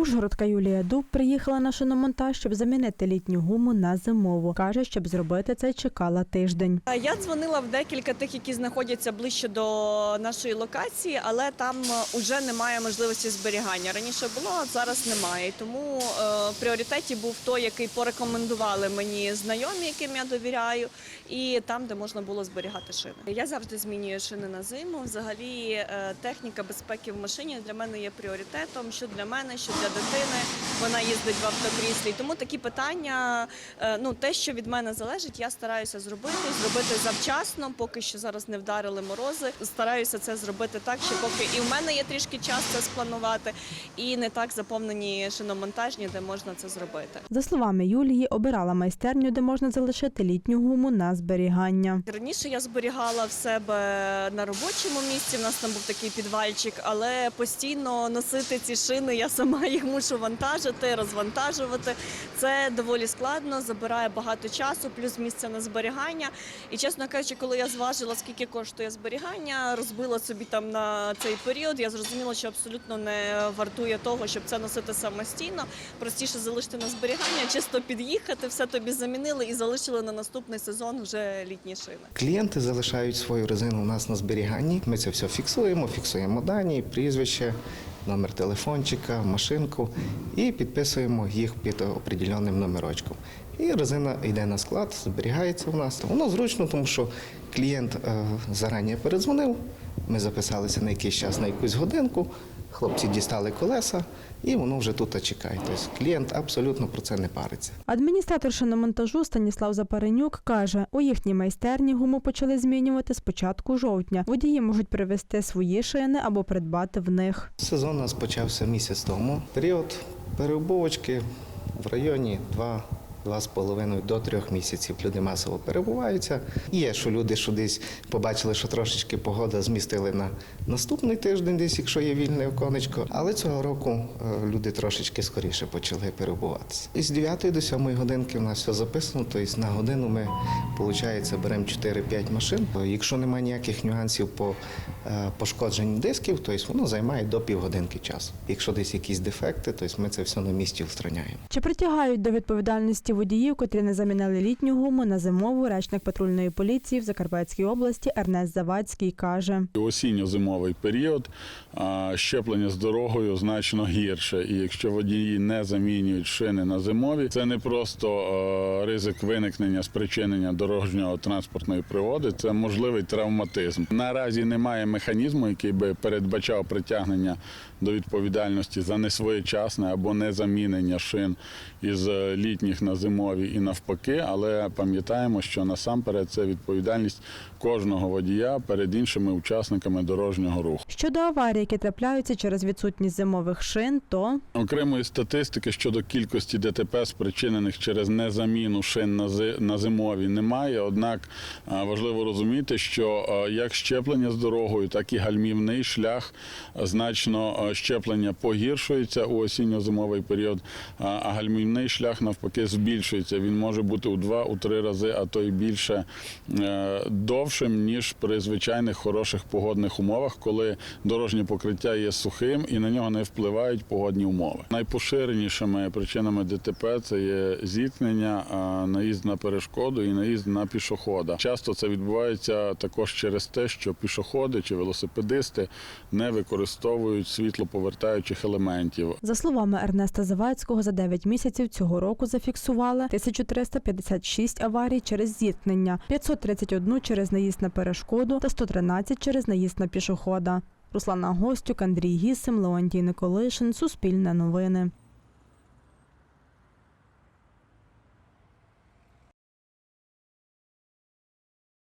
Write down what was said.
Ужгородка Юлія Дуб приїхала на шиномонтаж, щоб замінити літню гуму на зимову. Каже, щоб зробити це, чекала тиждень. Е, Я дзвонила в декілька тих, які знаходяться ближче до нашої локації, але там вже немає можливості зберігання. Раніше було, а зараз немає. Тому е, в пріоритеті був той, який порекомендували мені знайомі, яким я довіряю, і там, де можна було зберігати шини. Я завжди змінюю шини на зиму. Взагалі, е, техніка безпеки в машині для мене є пріоритетом. Що для мене, що для дитини. Вона їздить в автокріслі. Тому такі питання, е, ну те, що від мене залежить, я стараюся зробити, зробити завчасно, поки що зараз не вдарили морози. Стараюся це зробити так, що поки і в мене є трішки час це спланувати, і не так заповнені шиномонтажні, де можна це зробити. За словами Юлії, обирала майстерню, де можна залишити літню гуму на зберігання. Раніше я зберігала в себе на робочому місці. У нас там був такий підвальчик, але постійно носити ці шини я сама їх мушу вантажити, розвантажувати. Це доволі складно, забирає багато часу, плюс місця на зберігання. І чесно кажучи, коли я зважила, скільки коштує зберігання, розбила собі там на цей період. Я зрозуміла, що абсолютно не вартує того, щоб це носити самостійно. Простіше залишити на зберігання, чисто під'їхати, все тобі замінили і залишили на наступний сезон вже літні шини. Клієнти залишають свою резину у нас на зберіганні. Ми це все фіксуємо, фіксуємо дані, прізвище, номер телефончика, машинку і підписуємо їх під определеним номерочком. І резина йде на склад, зберігається у нас. Воно зручно, тому що клієнт е, зарані передзвонив. Ми записалися на якийсь час на якусь годинку. Хлопці дістали колеса, і воно вже тут чекає. Тобто клієнт абсолютно про це не париться. Адміністратор шиномонтажу Станіслав Запаренюк каже, у їхній майстерні гуму почали змінювати з початку жовтня. Водії можуть привезти свої шини або придбати в них. Сезон у нас почався місяць тому. Період переобувочки в районі 2 Два з половиною до трьох місяців люди масово перебуваються. Є, що люди що десь побачили, що трошечки погода змістили на наступний тиждень, десь якщо є вільне оконечко. Але цього року е, люди трошечки скоріше почали перебуватися. Із 9 до 7 годинки в нас все записано. Тобто на годину ми виходить, беремо 4-5 машин. Якщо немає ніяких нюансів по е, пошкодженню дисків, тобто воно займає до півгодинки часу. Якщо десь якісь дефекти, тобто ми це все на місці устраняємо. Чи притягають до відповідальності водіїв, котрі не замінили літню гуму на зимову, речник патрульної поліції в Закарпатській області Ернест Завадський каже. Осінньо-зимовий період щеплення з дорогою значно гірше. І якщо водії не замінюють шини на зимові, це не просто ризик виникнення спричинення дорожнього транспортної пригоди, це можливий травматизм. Наразі немає механізму, який би передбачав притягнення до відповідальності за несвоєчасне або незамінення шин із е, літніх на зимові і навпаки, але пам'ятаємо, що насамперед це відповідальність кожного водія перед іншими учасниками дорожнього руху. Щодо аварій, які трапляються через відсутність зимових шин, то Окремої статистики щодо кількості ДТП, спричинених через незаміну шин на зимові, немає. Однак важливо розуміти, що як щеплення з дорогою, так і гальмівний шлях значно щеплення погіршується у осінньо-зимовий період, а гальмівний шлях навпаки збільшується. Він може бути у два, у три рази, а то й більше е, довшим ніж при звичайних хороших погодних умовах, коли дорожнє покриття є сухим і на нього не впливають погодні умови. Найпоширенішими причинами ДТП це є зіткнення, наїзд на перешкоду і наїзд на пішохода. Часто це відбувається також через те, що пішоходи чи велосипедисти не використовують світлоповертаючих елементів. За словами Ернеста Завадського, за 9 місяців цього року зафіксували 1356 аварій через зіткнення, 531 через наїзд на перешкоду та 113 через наїзд на пішохода. Руслана Гостюк, Андрій Гісим, Леонтій Николишин, Суспільне новини.